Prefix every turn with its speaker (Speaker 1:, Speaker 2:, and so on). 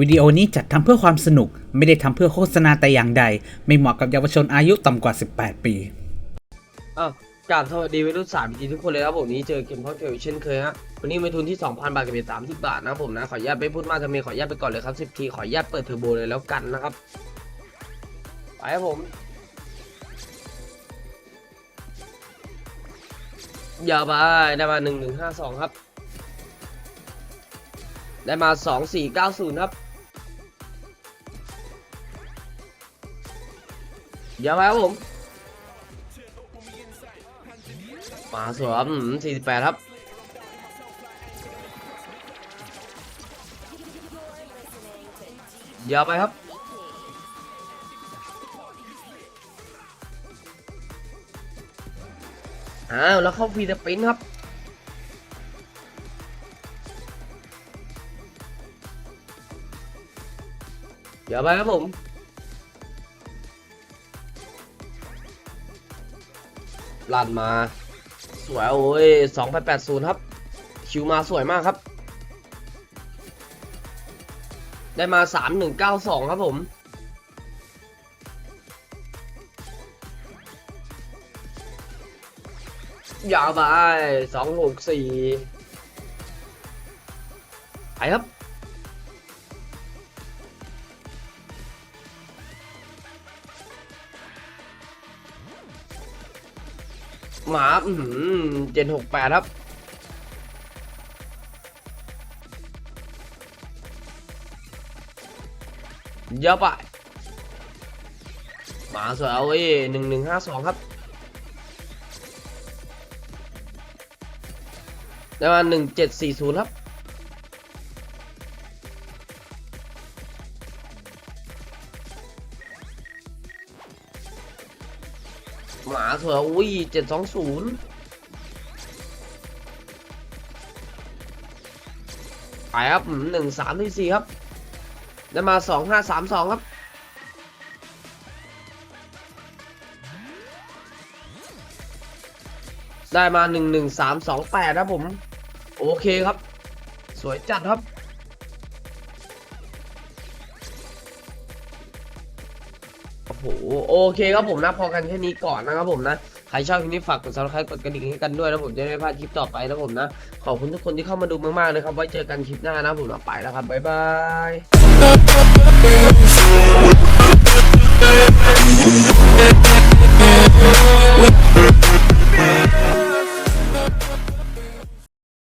Speaker 1: วิดีโอนี้จัดทำเพื่อความสนุก ไม่ได้ทำเพื่อโฆษณาแต่อย่างใด ไม่เหมาะกับเยาวชนอายุต่ำกว่า 18 ปี
Speaker 2: อ้าวกราบสวัสดีวัยรุ่นสามทุกคนเลยครับผมนี้เจอเกมพ่อเกลเช่นเคยฮะวันนี้มีทุนที่ 2,000 บาทกับเบ็ด30 บาทนะครับผมนะขออนุญาตไม่พูดมากจะมีขออนุญาตไปก่อนเลยครับ 10 ทีขออนุญาตเปิดเทอร์โบเลยแล้วกันนะครับไปครับผม อย่าไปได้มา 1152 ครับ ได้มา 2490 ครับ อย่าไปครับผม มาสวมสี่สิบแปดครับเยวไปครับอ้าวแล้วเข้าฟีสปินครับเดี๋ยวไปครับผม ลันมา สวยโอ้ยสองพันแปดศูนย์ครับ คิวมาสวยมากครับ ได้มาสามหนึ่งเก้าสองครับผมยาวไปสองหกสี่ไปครับ หมาอืมเจนหกแปดครับเยอะไปหมาสวยเอาไว้หนึ่งหนึ่งห้าสองครับประมาณหนึ่งเจ็ดสี่ศูนย์ครับ หมาสวยอุ้ยเจ็ดสองศูนย์ไปครับหนึ่งสามที่สี่ครับได้มาสองห้าสามสองครับได้มาหนึ่งหนึ่งสามสองแปดครับผม โอเคครับ สวยจัดครับ หโอเคครับผมนะพอกันแค่นี้ก่อนนะครับผมนะใครชอบคลิปนี้ฝากกดซับสไครต์กดกระดิ่งให้กันด้วยนะผมจะได้ไม่พลาดคลิปต่อไปนะผมนะขอบคุณทุกคนที่เข้ามาดูมากๆเลยครับไว้เจอกันคลิปหน้านะผมนะไปแล้วครับบ๊ายบาย